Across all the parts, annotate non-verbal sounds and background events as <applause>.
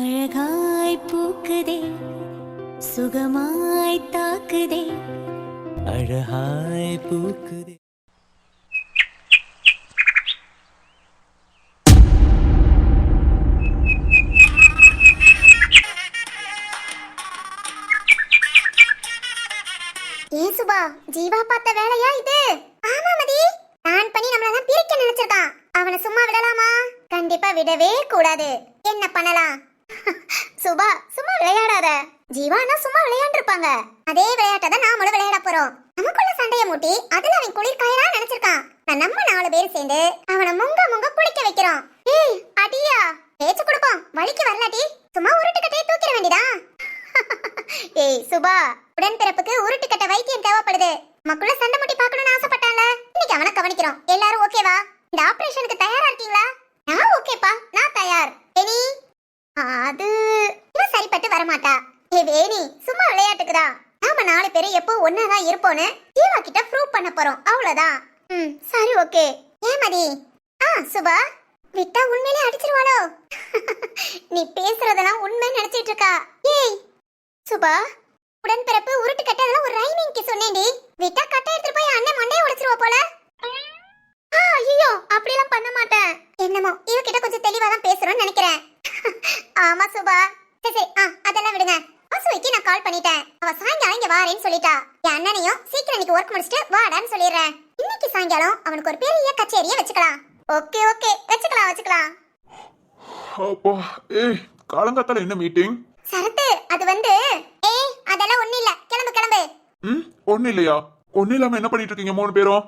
அழகாய் பூக்குதே சுகமாய் தாக்குதே. அழகாய் பூக்குதே. ஏன் சுபா ஜீவா பார்த்த வேலையா இது? ஆமா மதி. நான் பண்ணி நம்மள பிரிக்க நினைச்சிருக்கான். அவனை சும்மா விடலாமா? கண்டிப்பா விடவே கூடாது. என்ன பண்ணலாம்? சுபா சும்மா விளையாடாத. ஜீவானா சும்மா விளையாண்டிருப்பாங்க. அதே விளையாட்டை தான் நாமளும் விளையாட போறோம். நமக்குள்ள சண்டைய மூட்டி அதுல அவன் குளிர் காயலாம் நினைச்சிருக்கான் நம்ம நாலு பேர் சேர்ந்து அவனை முங்க முங்க குளிக்க வைக்கிறோம். ஏய் அடியா. பேச்சு கொடுப்போம். வலிக்கு வரலாட்டி சும்மா உருட்டுக்கட்டையே தூக்கிட வேண்டியதா? <laughs> ஏய் சுபா உடன்பிறப்புக்கு உருட்டுக்கட்ட வைத்தியம் தேவைப்படுது. மக்குள்ள சண்டை முட்டி பார்க்கணும்னு ஆசைப்பட்டால இன்னைக்கு அவனை கவனிக்கிறோம். எல்லாரும் ஓகேவா? இந்த ஆபரேஷனுக்கு தயாரா இருக்கீங்களா? நான் ஓகேப்பா. நான் தயார். எனி அது இவன் சரிப்பட்டு வரமாட்டா. ஏ வேணி சும்மா விளையாட்டுக்குதான் நாம நாலு பேரும் எப்போ ஒன்னாதான் இருப்போன்னு ஜீவா கிட்ட ப்ரூவ் பண்ண போறோம். அவ்வளவுதான். ம் சரி ஓகே. ஏமதி ஆ சுபா. விட்டா உண்மையிலே அடிச்சிருவாளோ? <laughs> நீ பேசுறதெல்லாம் உண்மை நினைச்சிட்டு இருக்கா? ஏய் சுபா உடன்பிறப்பு உருட்டு கட்டதெல்லாம் ஒரு ரைமிங்க்கு சொன்னேன்டி. விட்டா கட்டை எடுத்துட்டு போய் அண்ணன் மண்டையை உடைச்சிருவா போல. ஐயோ அப்படிலாம் பண்ண மாட்டேன். என்னமோ இவகிட்ட கொஞ்சம் தெளிவா தான் பேசுறோம்னு நினைக்கிறேன். <laughs> ஆமா சுபா. சரி சரி ஆ அதெல்லாம் விடுங்க. வாசுவிக்கு நான் கால் பண்ணிட்டேன். அவ சாயங்காலம் இங்க வாரேன்னு சொல்லிட்டா. என் அண்ணனையும் சீக்கிரம் இன்னைக்கு ஒர்க் முடிச்சுட்டு வாடான்னு சொல்லிடுறேன். இன்னைக்கு சாயங்காலம் அவனுக்கு ஒரு பெரிய கச்சேரியை வச்சுக்கலாம். ஓகே ஓகே வச்சுக்கலாம் வச்சுக்கலாம். அப்பா ஏய் காலங்காத்தால என்ன மீட்டிங் சரத்து அது வந்து ஏய் அதெல்லாம் ஒண்ணு இல்ல. கிளம்பு கிளம்பு. ம் ஒண்ணு இல்லையா? ஒண்ணு இல்லாம என்ன பண்ணிட்டு இருக்கீங்க மூணு பேரும்?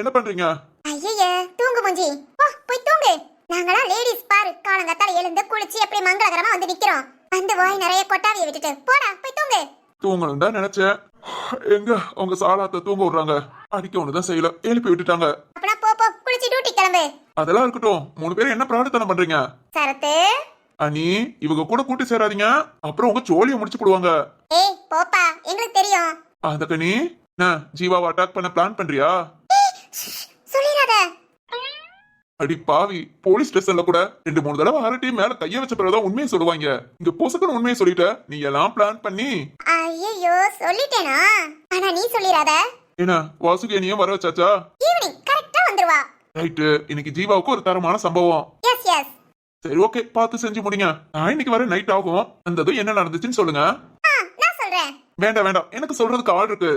என்ன பண்றீங்க? ஐயையே தூங்கு மூஞ்சி. போ போய் தூங்கு. நாங்களாம் லேடிஸ் பாரு காலங்காத்தால எழுந்து குளிச்சு எப்படி மங்களகரமா வந்து நிக்கிறோம். வந்து வாய் நிறைய கொட்டாவிய விட்டுட்டு போடா போய் தூங்கு. தூங்கணும் தான் நினைச்சேன். எங்க உங்க சாலாத்த தூங்க விடுறாங்க? அடிக்க ஒண்ணுதான் செய்யல. எழுப்பி விட்டுட்டாங்க. அப்பனா போ போ குளிச்சு டியூட்டி கிளம்பு. அதெல்லாம் இருக்கட்டும். மூணு பேரும் என்ன பிரார்த்தனை பண்றீங்க? சரத்து. அனி இவங்க கூட கூட்டி சேராதீங்க. அப்புறம் உங்க ஜோலியை முடிச்சு போடுவாங்க. ஏய் போப்பா எங்களுக்கு தெரியும். அந்த கனி என்ன ஜீவாவை அட்டாக் பண்ண பிளான் பண்றியா? அடி பாவி போலீஸ் ஸ்டேஷன்ல கூட ரெண்டு மூணு தடவை அரட்டி மேல கைய வச்ச பிறகுதான் உண்மையை சொல்லுவாங்க. இங்க பொசுக்குன்னு உண்மையை சொல்லிட்ட நீ எல்லாம் பிளான் பண்ணி. ஐயோ சொல்லிட்டேனா? ஆனா நீ சொல்லிடாத. என்ன வாசுகேனியும் வர வச்சாச்சா? ஈவினிங் கரெக்டா வந்துருவா. ரைட்டு இன்னைக்கு ஜீவாவுக்கு ஒரு தரமான சம்பவம். எஸ் எஸ் சரி ஓகே பார்த்து செஞ்சு முடிங்க. நான் இன்னைக்கு வர நைட் ஆகும். அந்ததும் என்ன நடந்துச்சுன்னு சொல்லுங்க. நான் சொல்றேன். வேண்டாம் வேண்டாம். எனக்கு சொல்றதுக்கு ஆள் இருக்கு.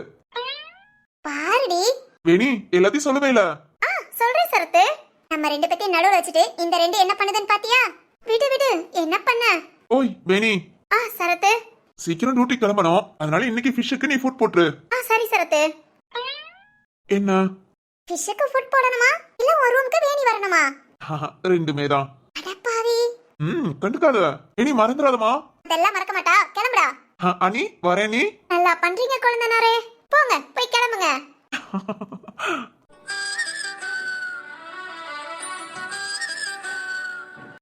பாருடி. வேணி எல்லாத்தையும் சொல்லவே இல்ல. ஆ சொல்றேன் சரத்து. நம்ம ரெண்டு பேத்தையும் நடுவுல வச்சுட்டு இந்த ரெண்டு என்ன பண்ணுதுன்னு பாத்தியா? விடு விடு என்ன பண்ண? ஓய் வேணி. ஆ சரத்து. சீக்கிரம் டியூட்டி கிளம்பணும். அதனால இன்னைக்கு ஃபிஷ்ஷுக்கு நீ ஃபுட் போட்டுரு. ஆ சரி சரத்து. என்ன? ஃபிஷ்ஷுக்கு ஃபுட் போடணுமா? இல்ல ஒரு ரூமுக்கு வேணி வரணுமா? ரெண்டுமே தான். அடப்பாவி ம் கண்டுக்காத. இனி மறந்துடாதமா அதெல்லாம் மறக்க மாட்டா. கிளம்புடா. அனி வரேன் நீ. நல்லா பண்றீங்க குழந்தனாரே. போங்க.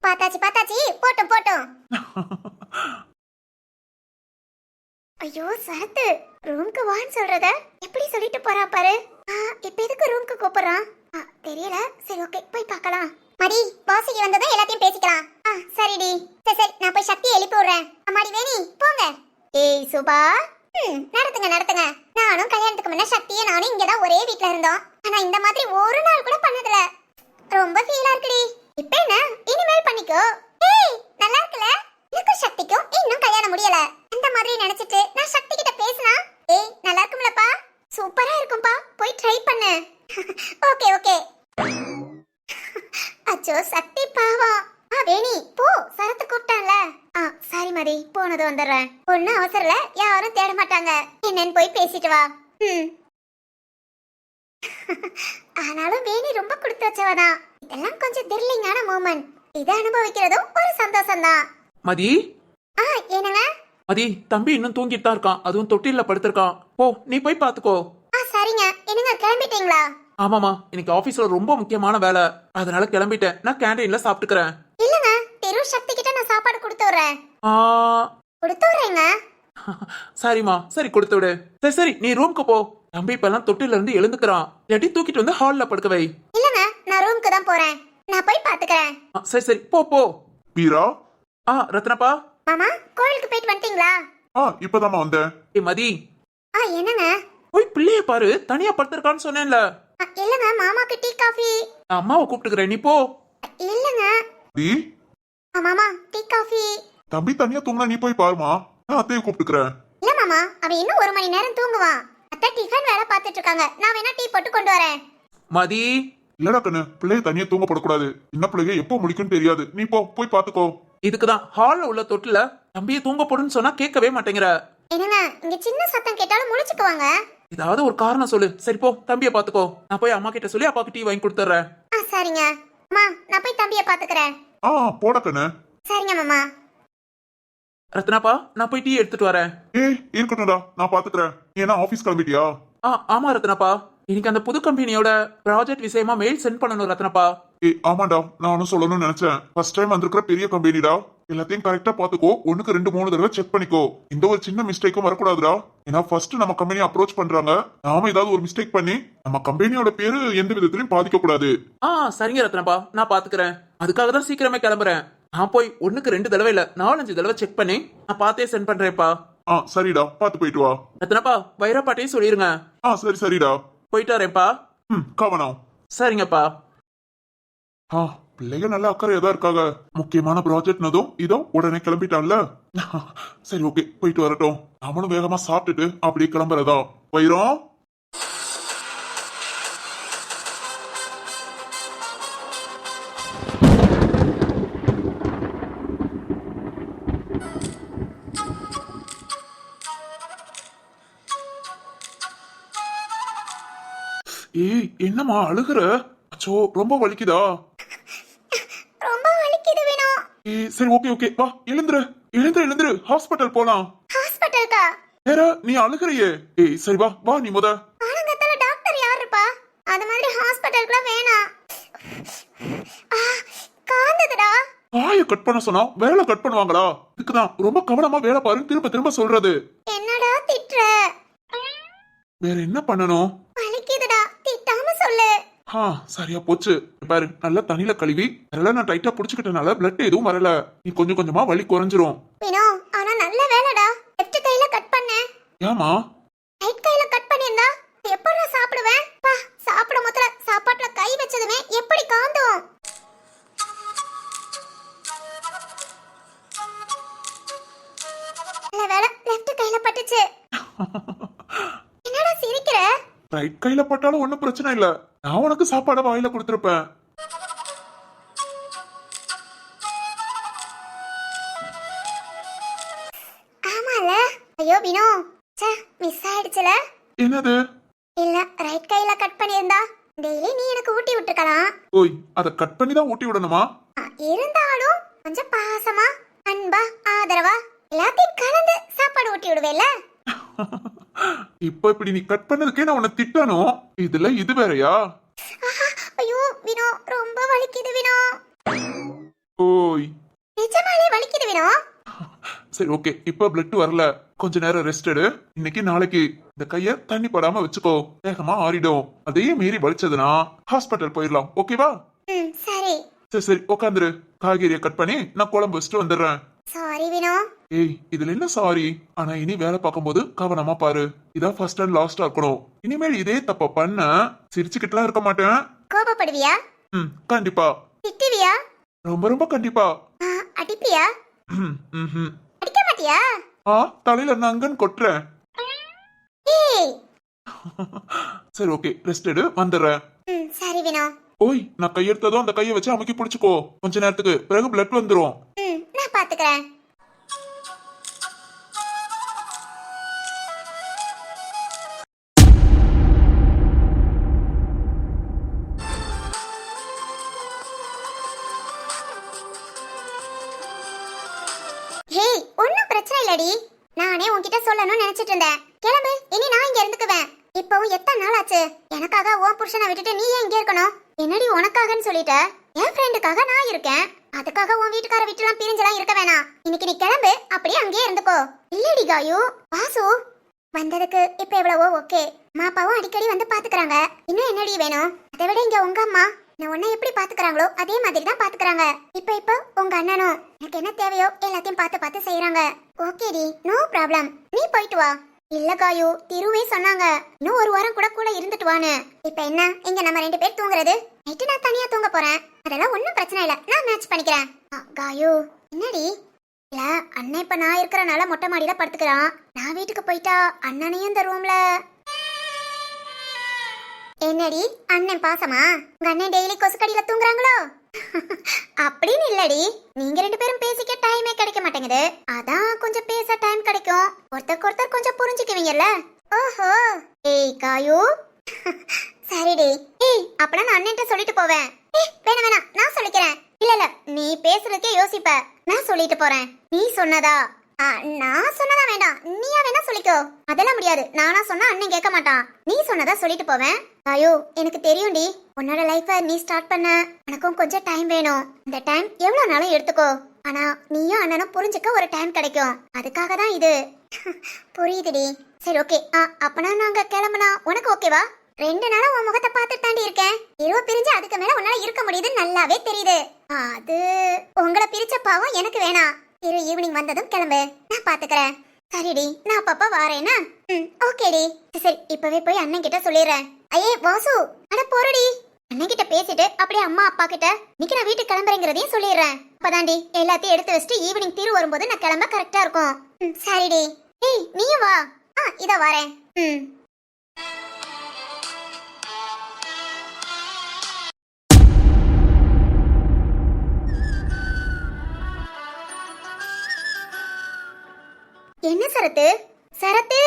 பார்த்தாச்சு பார்த்தாச்சு போட்டோம் போட்டும். ஐயோ சரத்து. ரூம்க்கு வான்னு சொல்றத எப்படி சொல்லிட்டு போறா பாரு. இப்ப எதுக்கு ரூம்க்கு கூப்பிடுறான்? தெரியல. சரி ஓகே போய் பார்க்கலாம். மடி பாசிக்கு வந்ததும் எல்லாத்தையும் பேசிக்கலாம். சரிடி. சரி சரி. நான் போய் சக்தியை எழுப்பி விடுறேன். அம்மாடி வேணி போங்க. ஏய் சுபா. நடத்துங்க நடத்துங்க. நானும் கல்யாணத்துக்கு முன்ன சக்தியை நானும் இங்க தான் ஒரே வீட்ல இருந்தோம். ஆனா இந்த மாதிரி ஒரு நாள் கூட பண்ணதில்ல. ரொம்ப ஃபீலா இருக்குடி. இப்ப என்ன? இனிமேல் பண்ணிக்கோ. ஏய் நல்லா இருக்குல்ல? எனக்கும் சக்திக்கும் இன்னும் கல்யாணம் முடியல. அந்த மாதிரி நினைச்சிட்டு நான் சக்தி கிட்ட பேசினா? ஏய் நல்லா இருக்கும்லப்பா. சூப்பரா இருக்கும்பா. போய் ட்ரை பண்ணு. <laughs> ஓகே ஓகே <laughs> அச்சோ சக்தி பாவம். ஆ வேணி போ. சரத்து கூப்பிட்டான்ல. ஆ சாரி மதி போனது வந்துடுறேன். ஒன்னும் அவசரல யாரும் தேட மாட்டாங்க. என்னன்னு போய் பேசிட்டு வா. ம். <laughs> ஆனாலும் வேணி ரொம்ப கொடுத்து வச்சவதான் இதெல்லாம் கொஞ்சம் த்ரில்லிங்கான மூமெண்ட் இதை அனுபவிக்கிறதும் ஒரு சந்தோஷம் தான் மதி. ஆ என்னங்க? மதி தம்பி இன்னும் தூங்கிட்டு தான் இருக்கான். அதுவும் தொட்டில்ல படுத்திருக்கான். போ நீ போய் பாத்துக்கோ. ஆ சரிங்க. என்னங்க கிளம்பிட்டீங்களா? ஆமாமா இன்னைக்கு ஆபீஸ்ல ரொம்ப முக்கியமான வேலை. அதனால கிளம்பிட்டேன். நான் கேண்டீன்ல சாப்பிட்டுக்கிறேன். இல்லங்க திரு சக்தி கிட்ட நான் சாப்பாடு கொடுத்து ஆ, கொடுத்து விடுறேங்க <laughs> சரிம்மா சரி கொடுத்து விடு சரி சரி நீ ரூம்க்கு போ. தம்பி இப்பெல்லாம் தொட்டில இருந்து எழுந்துக்கிறான். இல்லாட்டி தூக்கிட்டு வந்து ஹால்ல படுக்க வை. இல்லங்க நான் ரூமுக்கு தான் போறேன். நான் போய் பாத்துக்கிறேன் ஆ, சரி சரி போ போ. வீரா ஆ ரத்னப்பா? மாமா கோவிலுக்கு போயிட்டு வந்துட்டீங்களா? ஆ இப்பதாம்மா வந்தேன். ஏ மதி. ஆ என்னங்க? போய் பிள்ளைய பாரு தனியா படுத்திருக்கான்னு சொன்னேன்ல. ஆ, இல்லங்க மாமாக்கு டீ காஃபி. நான் அம்மாவை கூப்பிட்டுக்கிறேன் நீ போ. இல்லங்க. டி ஆ, மாமா டீ காஃபி. தம்பி தனியா தூங்கினா நீ போய் பாருமா. நான் அத்தையை கூப்பிட்டுக்கிறேன். இல்ல மாமா அவன் இன்னும் ஒரு மணி நேரம் தூங்குவான் அத்தை டிஃபன் வேலை பார்த்துட்டு இருக்காங்க. நான் வேணா டீ போட்டு கொண்டு வரேன். மதி. இல்லடா கண்ணு பிள்ளைய தனியா தூங்கப்படக்கூடாது சின்ன பிள்ளைய எப்போ முடிக்கும்னு தெரியாது. நீ போ போய் பாத்துக்கோ இதுக்குதான் ஹால்ல உள்ள தொட்டில தம்பியை தூங்க போடுன்னு சொன்னா கேட்கவே மாட்டேங்கிற. என்னங்க இங்க சின்ன சத்தம் கேட்டாலும் முழிச்சுக்குவாங்க? ஏதாவது ஒரு காரணம் சொல்லு. சரி போ தம்பியை பாத்துக்கோ நான் போய் அம்மா கிட்ட சொல்லி அப்பாக்கு டீ வாங்கி கொடுத்துட்றேன். ஆ சரிங்க. அம்மா நான் போய் தம்பியை பாத்துக்கிறேன் ஆ போட கண்ணு. சரிங்க மாமா. ரத்னாப்பா நான் போய் டீ எடுத்துட்டு வரேன். ஏய் இருக்கட்டும்டா நான் பாத்துக்கிறேன். நீ என்ன ஆபீஸ் கிளம்பிட்டியா? ஆ ஆமா ரத்னாப்பா இன்னைக்கு அந்த புது கம்பெனியோட ப்ராஜெக்ட் விஷயமா மெயில் சென்ட் பண்ணணும் ரத்னாப்பா ஏய் ஆமாடா நானும் சொல்லணும்னு நினைச்சேன். ஃபர்ஸ்ட் டைம் வந்திருக்கிற பெரிய கம்பெனிடா எல்லாத்தையும் கரெக்டா பாத்துக்கோ. ஒண்ணுக்கு ரெண்டு மூணு தடவை செக் பண்ணிக்கோ. இந்த ஒரு சின்ன மிஸ்டேக்கும் வரக்கூடாதுடா. ஏன்னா ஃபர்ஸ்ட் நம்ம கம்பெனி அப்ரோச் பண்றாங்க. நாம ஏதாவது ஒரு மிஸ்டேக் பண்ணி நம்ம கம்பெனியோட பேரு எந்த விதத்திலையும் பாதிக்க கூடாது ஆ சரிங்க ரத்னப்பா நான் பாத்துக்கிறேன். அதுக்காக தான் சீக்கிரமே கிளம்புறேன். நான் போய் ஒண்ணுக்கு ரெண்டு தடவை இல்ல நாலஞ்சு தடவை செக் பண்ணி நான் பார்த்தே சென்ட் பண்றேன்ப்பா. ஆ சரிடா பாத்து போயிட்டு வா. ரத்னப்பா வைரப்பாட்டையும் சொல்லிருங்க. ஆ சரி சரிடா. போயிட்டு வரேன்ப்பா. ம் கவனம். சரிங்கப்பா. ஆ பிள்ளைங்க நல்ல அக்கறையா தான் இருக்காங்க. முக்கியமான ப்ராஜெக்ட்னதும் இதோ உடனே கிளம்பிட்டான்ல. <laughs> சரி ஓகே போயிட்டு வரட்டும். நம்மளும் வேகமா சாப்பிட்டுட்டு அப்படியே கிளம்புறதா. வைரம் என்னம்மா அழுகுற? அச்சோ ரொம்ப வலிக்குதா? ரொம்ப வலிக்குது வேணும் ஏய் சரி ஓகே ஓகே. வா எழுந்துரு. எழுந்துரு எழுந்துரு. ஹாஸ்பிட்டல் போலாம். ஹாஸ்பிட்டலுக்கா? வேற நீ அழுகுறியே. ஏய் சரி வா வா நீ முத. ஆனங்கத்துல டாக்டர் யார் இருப்பா அது மாதிரி ஹாஸ்பிட்டலுக்குலாம் வேணாம் ஆ, காந்ததுடா. வாய கட் பண்ண சொன்னா வேலை கட் பண்ணுவாங்களா? இதுக்குதான். ரொம்ப கவனமா வேலை பாரு. திரும்ப திரும்ப சொல்றது. என்னடா திட்டுற? வேற என்ன பண்ணணும்? ஆ சரியா போச்சு. பாரு நல்லா தண்ணியில கழுவி அதெல்லாம் நான் டைட்டா புடிச்சுக்கிட்டனால பிளட் எதுவும் வரல. நீ கொஞ்சம் கொஞ்சமா வலி குறைஞ்சிரும். வினோ ஆனா நல்ல வேலைடா. லெஃப்ட் கையில கட் பண்ணேன். ஏமா ரைட் கையில கட் பண்ணியிருந்தா எப்படி சாப்பிடுவேன்? பா சாப்பிட முதல்ல சாப்பாட்டுல கை வச்சதுமே எப்படி காந்தும்? நல்ல வேலை லெஃப்ட் கையில பட்டுச்சு. <laughs> என்னடா சிரிக்கிற? ரைட் கையில பட்டாலும் ஒண்ணும் பிரச்சனை இல்ல. நான் உனக்கு சாப்பாட வாயில கொடுத்துருப்பேன். ஆமால. ஐயோ வினோ. ச்சே மிஸ் ஆயிடுச்சுல. என்னது? இல்ல ரைட் கையில கட் பண்ணியிருந்தா. டெய்லி நீ எனக்கு ஊட்டி விட்டுருக்கலாம் ஓய் அத கட் பண்ணி தான் ஊட்டி விடணுமா? இருந்தாலும் கொஞ்சம் பாசமா அன்பா ஆதரவா எல்லாத்தையும் கலந்து சாப்பாடு ஊட்டி விடுவேல <laughs> இப்ப இப்படி நீ கட் பண்ணதுக்கே நான் உன்னை திட்டணும். இதுல இது வேறயா? ஐயோ வினோ ரொம்ப வலிக்குது வினோ. ஓய். நிஜமாலே வலிக்குது வினோ. சரி ஓகே இப்ப பிளட் வரல. கொஞ்ச நேரம் ரெஸ்ட் எடு. இன்னைக்கு நாளைக்கு. இந்த கைய தண்ணி படாம வச்சுக்கோ. வேகமா ஆறிடும். அதையே மீறி வலிச்சதுன்னா ஹாஸ்பிட்டல் போயிடலாம். ஓகேவா சரி. சரி உட்காந்துரு காய்கறியை கட் பண்ணி நான் குழம்பு வச்சுட்டு வந்துடுறேன். சாரி வினோ. ஏய் இதுல என்ன சாரி? ஆனா இனி வேலை பார்க்கும்போது கவனமா பாரு. இதான் ஃபர்ஸ்ட் அண்ட் லாஸ்டா இருக்கணும். இனிமேல் இதே தப்ப பண்ண சிரிச்சுக்கிட்டுலாம் இருக்க மாட்டேன். கோபப்படுவியா? ம் கண்டிப்பா. திட்டுவியா? ரொம்ப ரொம்ப கண்டிப்பா. அடிப்பியா? ம். அடிக்க மாட்டியா? ஆ தலையில நங்கன்னு கொட்டுறேன். ஏய்! சரி ஓகே. ரெஸ்ட் எடு வந்துடுறேன். ம் சரி வினோ. ஓய் நான் கையெடுத்ததும் அந்த கையை வச்சு அமுக்கி பிடிச்சுக்கோ. கொஞ்ச நேரத்துக்கு. பிறகு பிளட் வந்துரும். ம் நான் பாத்துக்கிறேன். இன்னைக்கு நீ கிளம்பு அப்படியே அங்கேயே இருந்துக்கோ. இல்லடி காயு வாசு வந்ததுக்கு இப்ப எவ்வளவோ ஓகே. அம்மா அப்பாவும் அடிக்கடி வந்து பாத்துக்கறாங்க. இன்னும் என்னடி வேணும்? அதை விட இங்க உங்க அம்மா நான் உன்னை எப்படி பாத்துக்கறாங்களோ அதே மாதிரி தான் பாத்துக்கறாங்க. இப்ப இப்போ உங்க அண்ணனும் எனக்கு என்ன தேவையோ எல்லாத்தையும் பார்த்து பார்த்து செய்யறாங்க. ஓகேடி நோ ப்ராப்ளம் நீ போயிட்டு வா. இல்ல காயு திருவே சொன்னாங்க. இன்னும் ஒரு வாரம் கூட கூட இருந்துட்டு வான்னு. இப்ப என்ன? இங்க நம்ம ரெண்டு பேர் தூங்குறது? நைட்டு நான் தனியா தூங்க போறேன். அதெல்லாம் ஒன்னும் பிரச்சனை இல்ல. நான் மேட்ச் பண்ணிக்கிறேன். காயு என்னடி? இல்ல அண்ணன் இப்ப நான் இருக்கிறனால மொட்டை மாடியில படுத்துக்கிறான். நான் வீட்டுக்கு போயிட்டா அண்ணனையும் இந்த ரூம்ல என்னடி அண்ணன் பாசமா? உங்க அண்ணன் டெய்லி கொசுக்கடியில தூங்குறாங்களோ? அப்படின்னு இல்லடி. நீங்க ரெண்டு பேரும் பேசிக்க டைமே கிடைக்க மாட்டேங்குது. அதான் கொஞ்சம் பேச டைம் கிடைக்கும். ஒருத்தருக்கு ஒருத்தர் கொஞ்சம் புரிஞ்சுக்குவீங்கல்ல? ஓஹோ. ஏய் காயு. சரிடி. ஏய் அப்பனா நான் அண்ணன்ட்ட சொல்லிட்டு போவேன். ஏய் வேணாம் வேணாம். நான் சொல்லிக்கிறேன். இல்ல இல்ல. நீ பேசுறதுக்கே யோசிப்ப. நான் சொல்லிட்டு போறேன். நீ சொன்னதா? ஆ, நான் சொன்னதா வேண்டாம். நீயா வேணா சொல்லிக்கோ. அதெல்லாம் முடியாது. நானா சொன்னா அண்ணன் கேட்க மாட்டான். நீ சொன்னதா சொல்லிட்டு போவேன். ஐயோ எனக்கு தெரியும்டி. உன்னோட லைஃப நீ ஸ்டார்ட் பண்ண. எனக்கும் கொஞ்சம் டைம் வேணும். இந்த டைம் எவ்வளவு நாளும் எடுத்துக்கோ. ஆனா நீயும் அண்ணனும் புரிஞ்சுக்க ஒரு டைம் கிடைக்கும். அதுக்காக தான் இது. <laughs> புரியுதுடி. சரி ஓகே ஆ அப்பனா நாங்க கிளம்புனா உனக்கு ஓகேவா ரெண்டு நாளா உன் முகத்தை பார்த்துட்டு தாண்டி இருக்கேன். இரவு பிரிஞ்சு அதுக்கு மேல உன்னால இருக்க முடியுதுன்னு நல்லாவே தெரியுது. அது உங்களை பிரிச்ச பாவம் எனக்கு வேணாம். இரு ஈவினிங் வந்ததும் கிளம்பு. நான் பாத்துக்கறேன். சரிடி நான் அப்பப்ப வாரேனா? ம் ஓகேடி. சரி இப்பவே போய் அண்ணன் கிட்ட சொல்லிடுறேன். ஐயே வாசு அட போறடி. அண்ணன் கிட்ட பேசிட்டு அப்படியே அம்மா அப்பா கிட்ட இன்னைக்கு நான் வீட்டுக்கு கிளம்புறேங்கிறதையும் சொல்லிடுறேன். அப்பதாண்டி எல்லாத்தையும் எடுத்து வச்சுட்டு ஈவினிங் திரு வரும்போது நான் கிளம்ப கரெக்டா இருக்கும். ம் சரிடி. ஏய் நீயும் வா. ஆ இதோ வரேன். ம். என்ன சரத்து? சரத்து!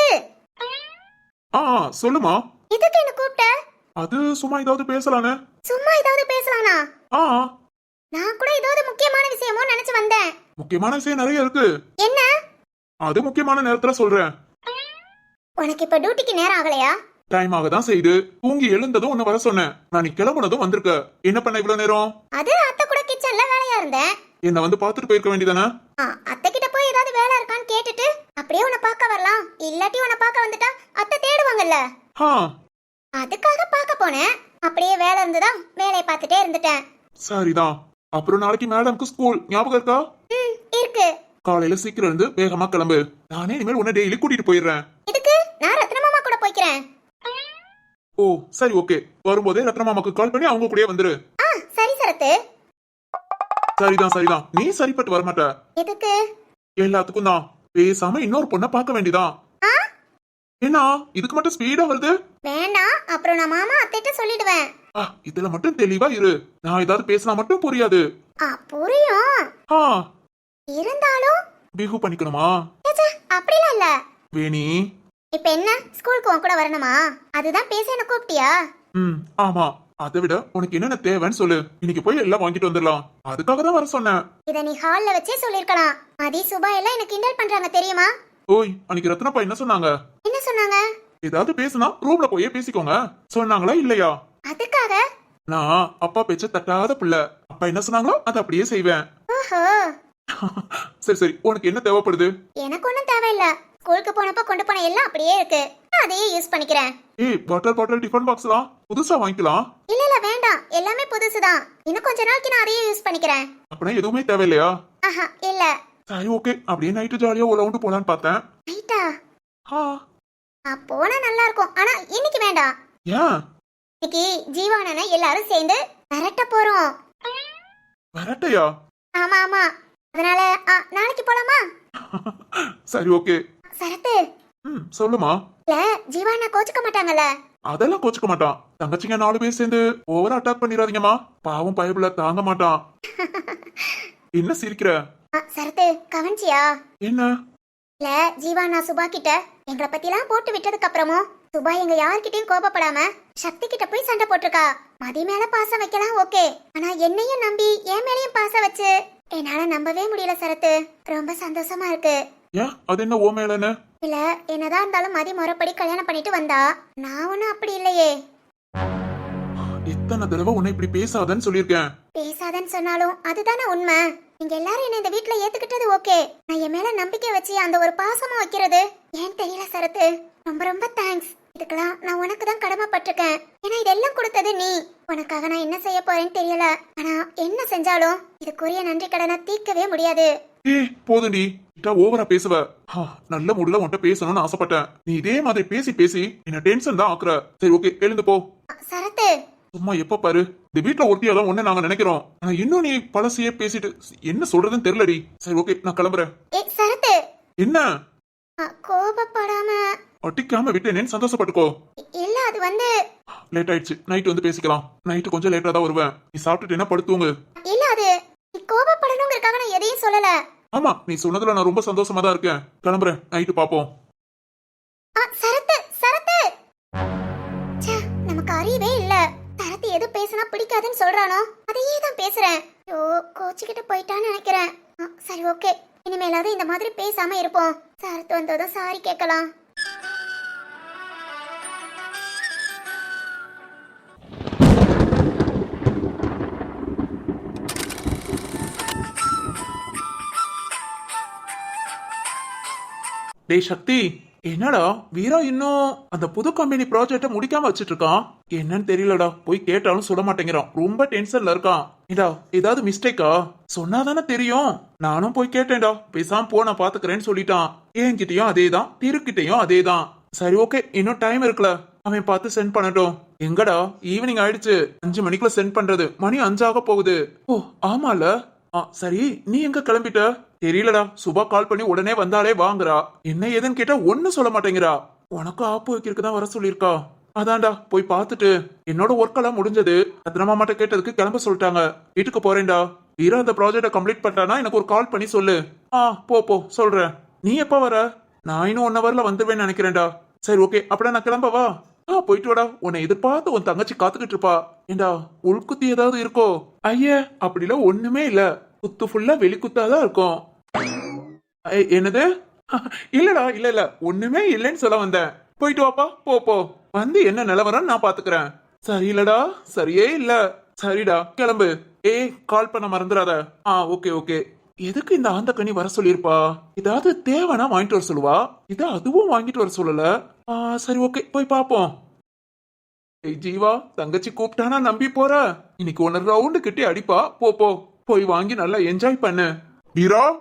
ஆ சொல்லுமா. எதுக்கு என்ன கூப்பிட்ட அது சும்மா ஏதாவது பேசலானே. சும்மா ஏதாவது பேசலானா? ஆ. நான் கூட ஏதாவது முக்கியமான விஷயமோ நினைச்சு வந்தேன். முக்கியமான விஷயம் நிறைய இருக்கு. என்ன? அது முக்கியமான நேரத்துல சொல்றேன். உனக்கு இப்ப டியூட்டிக்கு நேரம் ஆகலையா? டைம் ஆக தான் செய்யுது தூங்கி எழுந்ததும் உன்னை வர சொன்னேன். நான் நீ கிளம்புனதும் வந்திருக்க. என்ன பண்ண இவ்வளவு நேரம்? அது அத்தை கூட கிச்சன்ல வேலையா இருந்தேன். என்ன வந்து பாத்துட்டு போயிருக்க வேண்டியதானே ஆ, அத்தை கிட்ட போய் ஏதாவது வேலை இருக்கான்னு கேட்டுட்டு அப்படியே உன்னை பார்க்க வரலாம். இல்லாட்டி உன்னை பார்க்க வந்துட்டா அத்தை தேடுவாங்கல்ல. ஆ அதுக்காக பார்க்க போனேன். அப்படியே வேலை இருந்ததா வேலையை பார்த்துட்டே இருந்துட்டேன். சரிதான் அப்புறம் நாளைக்கு மேடம்க்கு ஸ்கூல் ஞாபகம் இருக்கா? ம் இருக்கு. காலையில சீக்கிரம் இருந்து வேகமா கிளம்பு. நானே இனிமேல் உன்னை டெய்லி கூட்டிட்டு போயிடுறேன். இதுக்கு நான் ரத்ன மாமா கூட போய்க்கிறேன். ஓ சரி ஓகே வரும்போதே ரத்ன மாமாக்கு கால் பண்ணி அவங்க கூடயே வந்துரு. ஆ சரி சரத்து. சரிதான் சரிதான். நீ சரிப்பட்டு வரமாட்ட. எதுக்கு? எல்லாத்துக்கும் தான். பேசாம இன்னொரு பொண்ணை பார்க்க வேண்டியதான் என்ன இதுக்கு மட்டும் ஸ்பீடா வருது. வேண்டாம். அப்புறம் நான் மாமா அத்தைட்ட சொல்லிடுவேன். இதுல மட்டும் தெளிவா இரு. நான் ஏதாவது பேசினா மட்டும் புரியாது. புரியும். இருந்தாலும் பிகு பண்ணிக்கணுமா? அப்படிலாம் இல்ல. வேணி. இப்ப என்ன? ஸ்கூலுக்கு உன் கூட வரணுமா? அதுதான் பேச என்ன கூப்பிட்டியா? ம் ஆமா. அதை விட உனக்கு என்னென்ன தேவைன்னு சொல்லு. இன்னைக்கு போய் எல்லாம் வாங்கிட்டு வந்துடலாம். அதுக்காக தான் வர சொன்னேன். இத நீ ஹால்ல வச்சே சொல்லிருக்கலாம் மதி சுபா எல்லாம் எனக்கு கிண்டல் பண்றாங்க தெரியுமா? ஓய் அன்னைக்கு ரத்னப்பா என்ன சொன்னாங்க? என்ன சொன்னாங்க? ஏதாவது பேசுனா ரூம்ல போயே பேசிக்கோங்க. சொன்னாங்களா இல்லையா? அதுக்காக? நான் அப்பா பேச்ச தட்டாத பிள்ளை. அப்பா என்ன சொன்னாங்களோ அதை அப்படியே செய்வேன். ஓஹோ. சரி சரி. உனக்கு என்ன தேவைப்படுது? எனக்கு ஒண்ணும் தேவையில்ல. ஸ்கூலுக்கு போனப்ப கொண்டு போன எல்லாம் அப்படியே இருக்கு. அதையே யூஸ் பண்ணிக்கிறேன் ஏய் வாட்டர் பாட்டில் டிஃபன் பாக்ஸ்லாம் புதுசா வாங்கிக்கலாம். இல்ல இல்ல வேண்டாம். எல்லாமே புதுசுதான் இன்னும் கொஞ்ச நாளைக்கு நான் அதையே யூஸ் பண்ணிக்கிறேன். அப்படின்னா எதுவுமே தேவையில்லையா? ஆஹா இல்ல. சரி ஓகே அப்படியே நைட்டு ஜாலியா ஒரு ரவுண்டு போலான்னு பார்த்தேன். ரைட்டா ஆ? போனா நல்லா இருக்கும். ஆனா இன்னைக்கு வேண்டாம். ஏன்? இன்னைக்கு ஜீவானனை எல்லாரும் சேர்ந்து விரட்ட போறோம். வரட்டையா? ஆமா ஆமா. அதனால ஆ, நாளைக்கு போலாமா? <laughs> சரி ஓகே சரத்து. ம் சொல்லுமா. இல்ல ஜீவானா கோச்சுக்க மாட்டாங்கல்ல? அதெல்லாம் கோச்சுக்க மாட்டான். தங்கச்சிங்க நாலு பேர் சேர்ந்து ஓவரா அட்டாக் பண்ணிடாதீங்கம்மா பாவம் பயப்புல தாங்க மாட்டான். <laughs> என்ன சிரிக்கிற? சரத்து கவனிச்சியா? என்ன? இல்ல ஜீவானா சுபா கிட்ட எங்களை பத்திலாம் போட்டு விட்டதுக்கு அப்புறமும் சுபா எங்க யார்கிட்டயும் கோபப்படாம சக்தி கிட்ட போய் சண்டை போட்டிருக்கா. மதி மேல பாசம் வைக்கலாம் ஓகே. ஆனா என்னையும் நம்பி என் மேலயும் பாசம் வச்சு என்னால நம்பவே முடியல சரத்து. ரொம்ப சந்தோஷமா இருக்கு. ஏன்? அது என்ன ஓ மேலன்னு? இல்ல என்னதான் இருந்தாலும் மதி முறைப்படி கல்யாணம் பண்ணிட்டு வந்தா. நான் ஒண்ணும் அப்படி இல்லையே. எத்தனை தடவை உன்னை இப்படி பேசாதன்னு சொல்லியிருக்கேன். பேசாதன்னு சொன்னாலும் அதுதானே உண்மை. நீங்க எல்லாரும் என்ன இந்த வீட்ல ஏத்துக்கிட்டது ஓகே. நான் என் மேல நம்பிக்கை வச்சு அந்த ஒரு பாசமா வைக்கிறது. ஏன் தெரியல சரத்து? ரொம்ப ரொம்ப தேங்க்ஸ் இதுக்கெல்லாம் நான் உனக்கு தான் கடமைப்பட்டிருக்கேன். ஏன்னா இதெல்லாம் கொடுத்தது நீ. உனக்காக நான் என்ன செய்ய போறேன்னு தெரியல. ஆனா என்ன செஞ்சாலும் இதுக்குரிய நன்றி கடனை தீர்க்கவே முடியாது. ஏ போதுண்டி ஓவரா பேசுவ. நல்ல மூடுல உன்கிட்ட பேசணும்னு ஆசைப்பட்டேன். நீ இதே மாதிரி பேசி பேசி என்ன டென்ஷன் தான் ஆக்குற. சரி ஓகே எழுந்து போ. சும்மா எப்ப பாரு. இந்த வீட்ல ஒருத்தியா தான் ஒண்ணு நாங்க நினைக்கிறோம். ஆனா இன்னும் நீ பழசையே பேசிட்டு என்ன சொல்றதுன்னு தெரியலடி. சரி ஓகே நான் கிளம்புறேன். என்ன? கோபப்படாம. அட்டிக்காம விட்டேனேன்னு சந்தோஷப்பட்டுக்கோ. இல்ல அது வந்து. லேட் ஆயிடுச்சு. நைட் வந்து பேசிக்கலாம். நைட்டு கொஞ்சம் லேட்டா தான் வருவேன். நீ சாப்பிட்டுட்டு என்ன படுத்துங்க இல்ல அது நீ கோபப்படணுங்கிறதுக்காக நான் எதையும் சொல்லல. ஆமா நீ சொன்னதுல நான் ரொம்ப சந்தோஷமா தான் இருக்கேன். கிளம்புறேன். நைட்டு பாப்போம். ஆ, சரத்து சரத்து! நமக்கு அறிவே இல்ல. சரத்து எது பேசினா பிடிக்காதுன்னு சொல்றானோ அதையே தான் பேசுறேன். ஐயோ கோச்சுக்கிட்டு போயிட்டான்னு நினைக்கிறேன். ஆ, சரி ஓகே. இனிமேலாவது இந்த மாதிரி பேசாம இருப்போம். சரத்து வந்ததும் சாரி கேட்கலாம். டேய் சக்தி என்னடா? வீரா இன்னும் அந்த புது கம்பெனி ப்ராஜெக்ட முடிக்காம வச்சிட்டு இருக்கான் என்னன்னு தெரியலடா. போய் கேட்டாலும் சொல்ல மாட்டேங்கிறான். ரொம்ப டென்ஷன்ல இருக்கான். இடா ஏதாவது மிஸ்டேக்கா சொன்னாதானே தெரியும். நானும் போய் கேட்டேன்டா. பேசாம போ நான் பாத்துக்கிறேன்னு சொல்லிட்டான். என்கிட்டயும் அதேதான். திருக்கிட்டையும் அதேதான். சரி ஓகே இன்னும் டைம் இருக்குல்ல அவன் பார்த்து சென்ட் பண்ணட்டும். எங்கடா? ஈவினிங் ஆயிடுச்சு. அஞ்சு மணிக்குள்ள சென்ட் பண்றது. மணி அஞ்சாக போகுது. ஓ ஆமால? ஆ சரி நீ எங்க கிளம்பிட்ட? தெரியலடா சுபா கால் பண்ணி உடனே வந்தாலே வாங்குறா. என்ன ஏதுன்னு கேட்டா ஒன்னும் சொல்ல மாட்டேங்கிறா. உனக்கு ஆப்பு வைக்கிறதுக்கு தான் வர சொல்லியிருக்கா. அதான்டா போய் பார்த்துட்டு. என்னோட ஒர்க் எல்லாம் முடிஞ்சது. ரத்னமா மாட்ட கேட்டதுக்கு கிளம்ப சொல்லிட்டாங்க. வீட்டுக்கு போறேன்டா. வீரா அந்த ப்ராஜெக்ட கம்ப்ளீட் பண்ணிட்டானா? எனக்கு ஒரு கால் பண்ணி சொல்லு. ஆ போ போ சொல்றேன். நீ எப்ப வர? நான் இன்னும் ஒன் ஹவர்ல வந்துடுவேன்னு நினைக்கிறேன்டா. சரி ஓகே அப்படின்னா நான் கிளம்பவா? ஆ போயிட்டு வாடா. உன்னை எதிர்பார்த்து உன் தங்கச்சி காத்துக்கிட்டு இருப்பா. ஏண்டா உள்குத்தி ஏதாவது இருக்கோ? ஐய அப்படிலாம் ஒண்ணுமே இல்ல. குத்து ஃபுல்லா வெளிக்குத்தாதான் இருக்கும். என்னது? <laughs> இல்லடா இல்ல இல்ல. ஒண்ணுமே இல்லைன்னு சொல்ல வந்தேன். போயிட்டு வாப்பா போ போ. வந்து என்ன நிலவரம் நான் பாத்துக்கிறேன். சரி சரியே இல்ல. சரிடா கிளம்பு. ஏய் கால் பண்ண மறந்துடாத. ஆ ஓகே ஓகே எதுக்கு இந்த ஆந்தக்கண்ணி வர சொல்லியிருப்பா? ஏதாவது தேவைன்னா வாங்கிட்டு வர சொல்லுவா? இது அதுவும் வாங்கிட்டு வர சொல்லல. ஆ சரி ஓகே போய் பாப்போம். ஏய் ஜீவா தங்கச்சி கூப்பிட்டானா நம்பி போற? இன்னைக்கு ஒன்னு ரவுண்டு கிட்டி அடிப்பா. போ போ. போய் வாங்கி நல்லா என்ஜாய் பண்ணு. வீரா?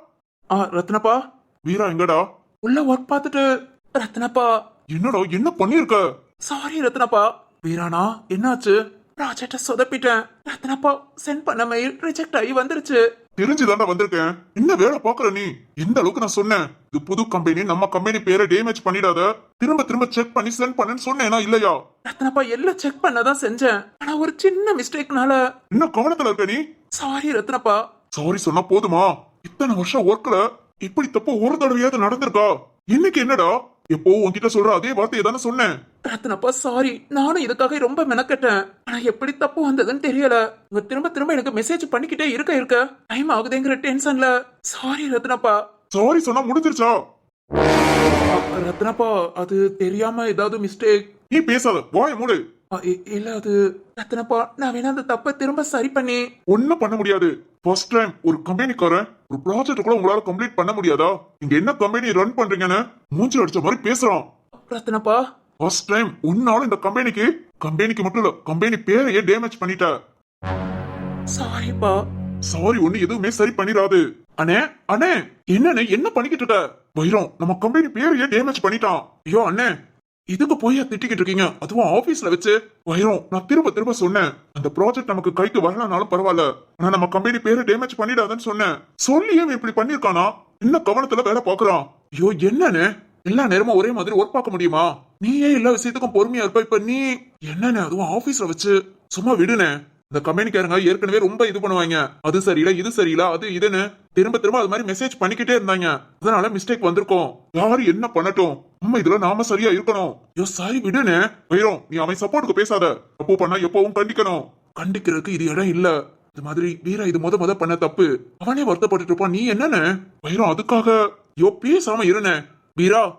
ஆ ரத்னப்பா. வீரா எங்கடா? உள்ள ஒர்க் பார்த்துட்டு ரத்னப்பா. என்னடா என்ன பண்ணிருக்க? சாரி ரத்னப்பா. வீரானா என்னாச்சு? ப்ராஜெக்ட சொதப்பிட்டேன். ரத்னப்பா சென்ட் பண்ண மெயில் ரிஜெக்ட் ஆகி வந்துருச்சு. தெரிஞ்சுதான்டா வந்திருக்கேன். என்ன வேலை பாக்குற நீ? எந்த அளவுக்கு நான் சொன்னேன். இது புது கம்பெனி நம்ம கம்பெனி பேரை டேமேஜ் பண்ணிடாத. திரும்ப திரும்ப செக் பண்ணி சென்ட் பண்ணுன்னு சொன்னேனா இல்லையா? ரத்னப்பா எல்லாம் செக் பண்ணதான் செஞ்சேன். ஆனா ஒரு சின்ன மிஸ்டேக்னால என்ன கவனத்துல இருக்க நீ? சாரி ரத்னப்பா. சாரி சொன்னா போதுமா? இத்தனை வருஷம் ஒர்க்ல இப்படி தப்பு ஒரு தடவையாவது நடந்திருக்கா? இன்னைக்கு என்னடா? எப்போ உன்கிட்ட சொல்ற அதே வார்த்தையை தானே சொன்னேன். ரத்னப்பா சாரி நானும் இதுக்காக ரொம்ப மெனக்கட்டேன். ஆனா எப்படி தப்பு வந்ததுன்னு தெரியல. இவங்க திரும்ப திரும்ப எனக்கு மெசேஜ் பண்ணிக்கிட்டே இருக்க இருக்க. டைம் ஆகுதுங்கிற டென்ஷன்ல சாரி ரத்னப்பா. சாரி சொன்னா முடிஞ்சிருச்சா? ரத்னப்பா அது தெரியாம ஏதாவது மிஸ்டேக் நீ பேசாத வாய மூடு. இல்ல அது ரத்னப்பா நான் வேணா அந்த தப்பை திரும்ப சரி பண்ணி. ஒண்ணும் பண்ண முடியாது. ஃபர்ஸ்ட் டைம் ஒரு கம்பெனிக்காரன் ஒரு ப்ராஜெக்ட் கூட உங்களால கம்ப்ளீட் பண்ண முடியாதா? நீங்க என்ன கம்பெனி ரன் பண்றீங்கன்னு மூஞ்சி அடிச்ச மாதிரி பேசுறான். ரத்னப்பா? ஃபர்ஸ்ட் டைம் உன்னால இந்த கம்பெனிக்கு கம்பெனிக்கு மட்டும் இல்ல கம்பெனி பேரையே டேமேஜ் பண்ணிட்ட. சாரிப்பா சாரி ஒண்ணு எதுவுமே சரி பண்ணிராது அண்ணே அண்ணே என்னண்ணே என்ன பண்ணிக்கிட்டு இருக்க? வைரம் நம்ம கம்பெனி பேரையே டேமேஜ் பண்ணிட்டான். ஐயோ அண்ணே. இதுக்கு போய் திட்டிக்கிட்டு இருக்கீங்க? அதுவும் ஆபீஸ்ல வச்சு. வைரம் நான் திரும்ப திரும்ப சொன்னேன். அந்த ப்ராஜெக்ட் நமக்கு கைக்கு வரலனாலும் பரவாயில்ல. ஆனா நம்ம கம்பெனி பேரை டேமேஜ் பண்ணிடாதன்னு சொன்னேன். சொல்லியே இப்படி பண்ணிருக்கானா என்ன கவனத்துல வேலை பாக்குறான் ஐயோ என்னண்ணே? எல்லா நேரமும் ஒரே மாதிரி ஒர்க் பார்க்க முடியுமா? நீ ஏன் எல்லா விஷயத்துக்கும் பொறுமையா இருப்ப இப்ப நீ என்னண்ணே அதுவும் ஆபீஸ்ல வச்சு. சும்மா விடுனே இந்த கம்பெனிக்காரங்க ஏற்கனவே ரொம்ப இது பண்ணுவாங்க. அது சரியில்லை இது சரியில்லை அது இதுன்னு திரும்ப திரும்ப அது மாதிரி மெசேஜ் பண்ணிக்கிட்டே இருந்தாங்க. அதனால மிஸ்டேக் வந்திருக்கும். யாரு என்ன பண்ணட்டும்? நம்ம இதுல நாம சரியா இருக்கணும். ஐயோ சாரி விடுனே. வைரம் நீ அவன் சப்போர்ட்டுக்கு பேசாத. தப்பு பண்ணா எப்பவும் கண்டிக்கணும். கண்டிக்கிறதுக்கு இது இடம் இல்ல. இந்த மாதிரி வீரா இது முத முத பண்ண தப்பு. அவனே வருத்தப்பட்டுட்டு இருப்பான். நீ என்னன்னு? வைரம் அதுக்காக. ஐயோ பேசாம இருனே. வீரா.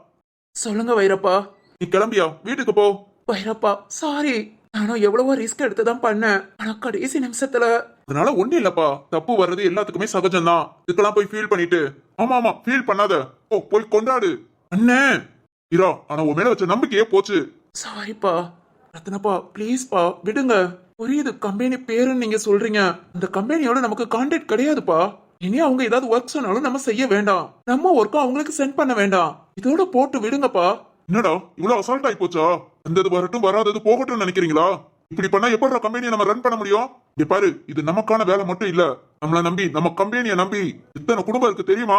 சொல்லுங்க வைரப்பா. நீ கிளம்பியா? வீட்டுக்கு போ. வைரப்பா சாரி நானும் எவ்வளவோ ரிஸ்க் எடுத்து தான் பண்ணேன். ஆனா கடைசி நிமிஷத்துல. அதனால ஒண்ணு இல்லப்பா. தப்பு வர்றது எல்லாத்துக்குமே சகஜம்தான். இதுக்கெல்லாம் போய் ஃபீல் பண்ணிட்டு. ஆமா ஆமா ஃபீல் பண்ணாத. ஓ போய் கொண்டாடு. அண்ணே. இரா ஆனா உன் மேல வச்ச நம்பிக்கையே போச்சு. சாரிப்பா ரத்னப்பா ப்ளீஸ்ப்பா விடுங்க. புரியுது கம்பெனி பேருன்னு நீங்க சொல்றீங்க. அந்த கம்பெனியோட நமக்கு கான்டாக்ட் கிடையாதுப்பா. இனி அவங்க ஏதாவது ஒர்க் சொன்னாலும் நம்ம செய்ய வேண்டாம். நம்ம ஒர்க்கும் அவங்களுக்கு சென்ட் பண்ண வேண்டாம். இதோட போட்டு விடுங்கப்பா. என்னடா இவ்வளவு அசால்ட் ஆயி போச்சா வந்தது வரட்டும் வராதது போகட்டும் நினைக்கிறீங்களா? இப்படி பண்ணா எப்படா கம்பெனியை நம்ம ரன் பண்ண முடியும்? இங்க பாரு இது நமக்கான வேலை மட்டும் இல்ல. நம்மள நம்பி நம்ம கம்பெனியை நம்பி இத்தனை குடும்பம் இருக்கு தெரியுமா?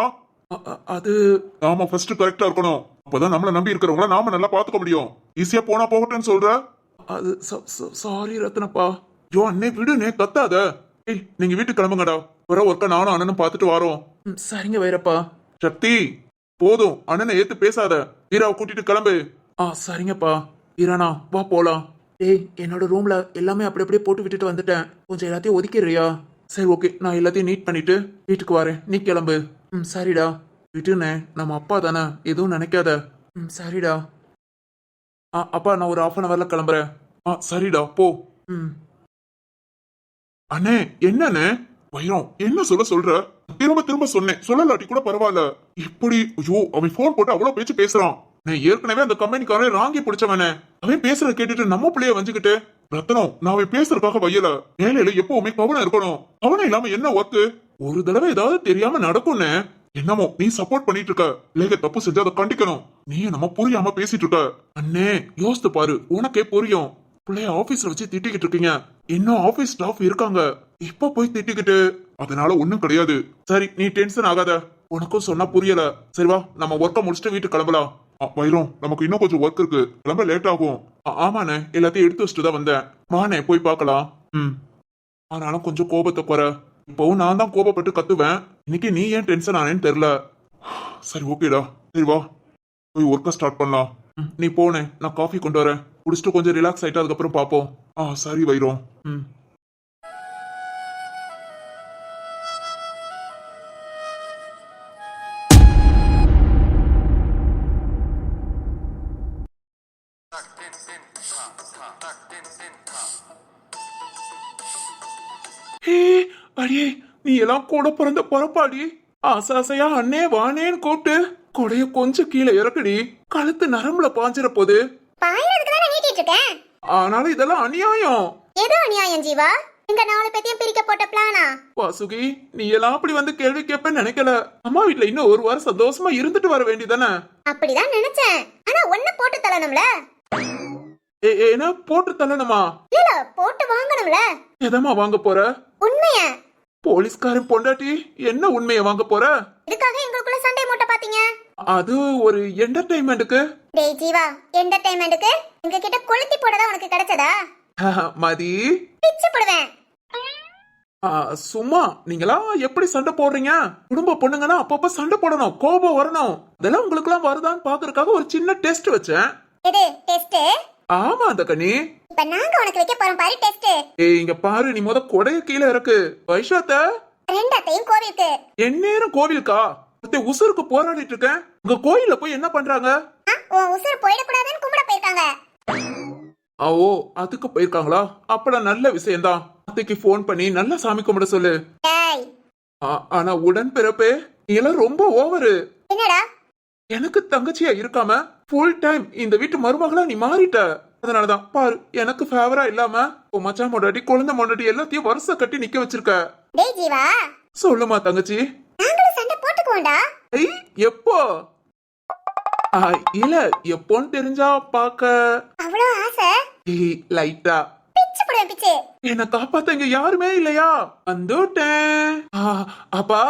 அது நாம ஃபர்ஸ்ட் கரெக்டா இருக்கணும். அப்பதான் நம்மள நம்பி இருக்கிறவங்கள நாம நல்லா பாத்துக்க முடியும். ஈஸியா போனா போகட்டும்னு சொல்ற? அது சாரி ரத்னப்பா. யோ அண்ணே விடுனே கத்தாத. ஏய் நீங்க வீட்டுக்கு கிளம்புங்கடா. வர ஒர்க்க நானும் அண்ணனும் பார்த்துட்டு வரோம். சரிங்க வைரப்பா. சக்தி! போதும். அண்ணனை ஏத்து பேசாத. வீராவை கூட்டிட்டு கிளம்பு. ஆ சரிங்கப்பா. இரானா வா போலாம். ஏய் என்னோட ரூம்ல எல்லாமே அப்படி அப்படியே போட்டு விட்டுட்டு வந்துட்டேன். கொஞ்சம் எல்லாத்தையும் ஒதுக்கிடுறியா? சரி ஓகே. நான் எல்லாத்தையும் நீட் பண்ணிட்டு வீட்டுக்கு வரேன். நீ கிளம்பு. ம் சரிடா. விட்டுனே நம்ம அப்பா தானே? எதுவும் நினைக்காத. ம் சரிடா. ஆ அப்பா நான் ஒரு ஆஃப் அன் ஹவர்ல கிளம்புறேன். ஆ சரிடா போ. ம். அண்ணே என்னண்ணே? வைரம் என்ன சொல்ல சொல்ற? திரும்ப திரும்ப சொன்னேன். சொல்லலாட்டி கூட பரவாயில்ல. இப்படி ஐயோ அவன் போன் போட்டு அவ்வளவு பேச்சு பேசுறான். நான் ஏற்கனவே அந்த கம்பெனிக்காரன் ராங்கி பிடிச்சவனே. அவன் பேசுறத கேட்டுட்டு நம்ம பிள்ளைய வஞ்சுக்கிட்டு. ரத்தனம் நான் அவன் பேசுறதுக்காக வையல. வேலையில எப்பவுமே கவனம் இருக்கணும். கவனம் இல்லாம என்ன ஒர்க்கு ஒரு தடவை ஏதாவது தெரியாம நடக்கும்னு. என்னமோ நீ சப்போர்ட் பண்ணிட்டு இருக்க. லேக தப்பு செஞ்சா அதை கண்டிக்கணும். நீ நம்ம புரியாம பேசிட்டு இருக்க. அண்ணே யோசித்து பாரு. உனக்கே புரியும். பிள்ளைய ஆபீஸ்ல வச்சு திட்டிக்கிட்டு இருக்கீங்க. இன்னும் ஆபீஸ் ஸ்டாஃப் இருக்காங்க. இப்ப போய் திட்டிக்கிட்டு? அதனால ஒண்ணும் கிடையாது. சரி நீ டென்ஷன் ஆகாத. உனக்கும் சொன்னா புரியல. சரி வா நம்ம ஒர்க்க முடிச்சுட்டு வீட்டுக்கு கிளம்பலாம். வைரம் நமக்கு இன்னும் கொஞ்சம் ஒர்க் இருக்கு. கிளம்ப லேட் ஆகும். ஆமாண்ணே எல்லாத்தையும் எடுத்து வச்சுட்டு தான் வந்தேன். மானே போய் பார்க்கலாம். ம். ஆனாலும் கொஞ்சம் கோபத்தை குறை. இப்போவும் நான் தான் கோபப்பட்டு கத்துவேன். இன்னைக்கு நீ ஏன் டென்ஷன் ஆனேன்னு தெரியல. சரி ஓகேடா சரி வா. போய் ஒர்க்கை ஸ்டார்ட் பண்ணலாம். ம், நீ போனே நான் காஃபி கொண்டு வரேன். குடிச்சிட்டு கொஞ்சம் ரிலாக்ஸ் ஆயிட்டு அதுக்கப்புறம் பார்ப்போம். ஆ சரி வைரம். ம். அடியே நீ எல்லாம் கூட பிறந்த பொறப்பாடி. ஆசை ஆசையா அண்ணே வானேன்னு கூப்பிட்டு கொடைய கொஞ்சம் கீழே இறக்குடி. கழுத்து நரம்புல பாஞ்சிர போது. ஆனாலும் இதெல்லாம் அநியாயம். ஏதோ அநியாயம் ஜீவா. எங்க நாலு பேத்தையும் பிரிக்க போட்ட பிளானா வாசுகி நீ எல்லாம் அப்படி வந்து கேள்வி கேட்பேன்னு நினைக்கல. அம்மா வீட்ல இன்னும் ஒரு வாரம் சந்தோஷமா இருந்துட்டு வர வேண்டியதானே அப்படிதான் நினைச்சேன். ஆனா ஒண்ணு போட்டு தள்ளணும்ல. ஏன்னா போட்டு தள்ளணுமா? இல்ல போட்டு வாங்கணும்ல. எதம்மா வாங்க போற? உண்மைய. போலீஸ்காரன் பொண்டாட்டி என்ன உண்மையை வாங்க போற? இதுக்காக எங்களுக்குள்ள சண்டை மூட்டை பாத்தீங்க? அது ஒரு என்டர்டைன்மெண்ட்டுக்கு டேய் ஜீவா என்டர்டைன்மெண்ட்டுக்கு எங்க கிட்ட கொளுத்தி போடதான் உனக்கு கிடைச்சதா? மதி. பிச்சு போடுவேன். ஆ, சும்மா நீங்களா எப்படி சண்டை போடுறீங்க? குடும்ப பொண்ணுங்கன்னா அப்பப்ப சண்டை போடணும் கோபம் வரணும். இதெல்லாம் உங்களுக்கு எல்லாம் வருதான்னு பாக்குறதுக்காக ஒரு சின்ன டெஸ்ட் வச்சேன். ஆமா அந்த கண்ணி. இப்ப நாங்க உனக்கு வைக்க போறோம் பாரு டெஸ்ட் ஏய் இங்க பாரு நீ முத கொடைய கீழே இருக்கு வைஷாத்த. ரெண்டாத்தையும் கோவிலுக்கு. எந்நேரம் கோவிலுக்கா? ஒருத்தன் உசுருக்கு போராடிட்டு இருக்கேன். உங்க கோயில்ல போய் என்ன பண்றாங்க? உன் உசுறு போயிடக்கூடாதுன்னு கும்பிட போயிருக்காங்க. ஆ, ஓ அதுக்கு போயிருக்காங்களா? அப்படா நல்ல விஷயம்தான். அத்தைக்கு ஃபோன் பண்ணி நல்லா சாமி கும்பிட சொல்லு. ஆ, ஆனா உடன் பிறப்பே நீ எல்லாம் ரொம்ப ஓவரு என்னடா? எனக்கு தங்கச்சியா இருக்காம ஃபுல் டைம் இந்த வீட்டு மருமகளா நீ மாறிட்ட. அதனாலதான் பாரு எனக்கு ஃபேவரா இல்லாம உன் மச்சான் மொண்டாட்டி குழந்தை மொண்டாட்டி எல்லாத்தையும் வருஷம் கட்டி நிக்க வச்சிருக்க. டேய் ஜீவா. சொல்லுமா தங்கச்சி. நாங்களும் சண்டை போட்டுக்குவோம்டா. ஐய் எப்போ? ஆ, இல்ல எப்போன்னு தெரிஞ்சா பாக்க. அவ்வளோ ஆசை? ஏய், லைட்டா பிச்சு போடுவேன் பிச்சு. என்ன காப்பாத்த இங்க யாருமே இல்லையா? வந்துட்டேன். ஆ, அப்பா.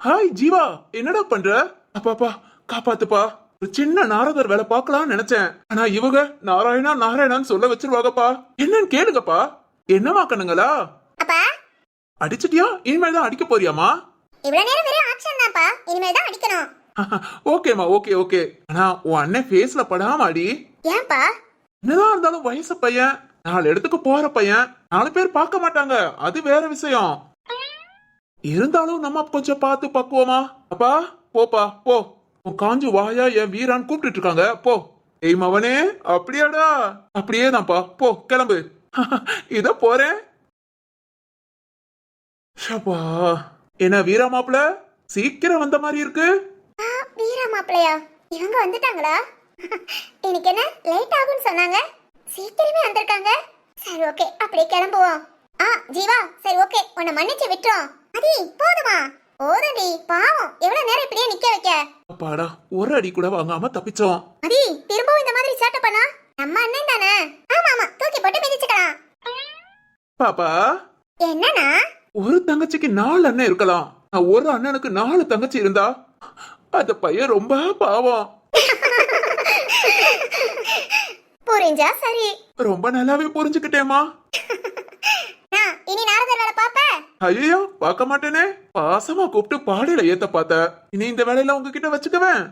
ஹாய் ஜீவா. என்னடா பண்ற? அப்பாப்பா காப்பாத்துப்பா. ஒரு சின்ன நாரதர் வேலை பார்க்கலாம்னு நினைச்சேன். ஆனா இவங்க நாராயணா நாராயணான்னு சொல்ல வச்சிருவாங்கப்பா. என்னன்னு கேளுங்கப்பா. என்னமா கண்ணுங்களா? அடிச்சிட்டியா? இனிமேல் தான் அடிக்க போறியாமா இவ்வளவு நேரம் வெறும் ஆக்ஷன் தான்ப்பா. இனிமேல் தான் அடிக்கணும். <laughs> ஓகேமா ஓகே ஓகே. ஆனா உன் அண்ணன் ஃபேஸ்ல படாம அடி ஏன்பா? என்னதான் இருந்தாலும் வயசு பையன். நாலு இடத்துக்கு போற பையன். நாலு பேர் பார்க்க மாட்டாங்க. அது வேற விஷயம். இருந்தாலும் நம்ம கொஞ்சம் பார்த்து பக்குவமா. அப்பா போப்பா போ. காஞ்சு வாயா என் வீரான் கூப்பிட்டு இருக்காங்க போ. ஏய் மவனே அப்படியாடா? அப்படியே தான்ப்பா. போ கிளம்பு. <laughs> இத போறேன். ஷப்பா. என்ன வீரா மாப்பிள? சீக்கிரம் வந்த மாதிரி இருக்கு. ஆ, வீரா மாப்பிளையா? இவங்க வந்துட்டாங்களா? <laughs> எனக்கு என்ன லேட் ஆகும்னு சொன்னாங்க? சீக்கிரமே வந்திருக்காங்க. சரி ஓகே அப்படியே கிளம்புவோம். ஆ ஜீவா சரி ஓகே உன்னை மன்னிச்சு விட்டுறோம். அதி போதுமா? போதும்டி பாவம். எவ்வளவு நேரம் இப்படியே நிக்க வைக்க? அப்பாடா ஒரு அடி கூட வாங்காம தப்பிச்சோம் அதி திரும்பவும் இந்த மாதிரி சேட்டை பண்ணா? நம்ம அண்ணன் தானே? ஆமா ஆமா தூக்கி போட்டு மிதிச்சுக்கலாம். பாப்பா என்னன்னா ஒரு தங்கச்சிக்கு நாலு அண்ணன் இருக்கலாம். நான் ஒரு அண்ணனுக்கு நாலு தங்கச்சி இருந்தா அந்த பையன் ரொம்ப பாவம். புரிஞ்சா சரி. ரொம்ப நல்லாவே புரிஞ்சுக்கிட்டேமா இனி பாப்ப ஐயோ பார்க்க மாட்டேனே. பாசமா கூப்பிட்டு பாடையில ஏத்த பார்த்த. இனி இந்த வேலையில உங்ககிட்ட வச்சுக்குவேன்.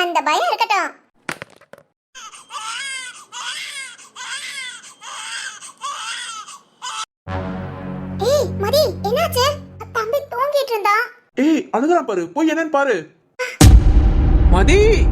அந்த பயம் இருக்கட்டும். ஏய் மதி என்னாச்சு? தம்பி தூங்கிட்டு இருந்தான். ஏய் அழுகுறான் பாரு. போய் என்னன்னு பாரு. மதி!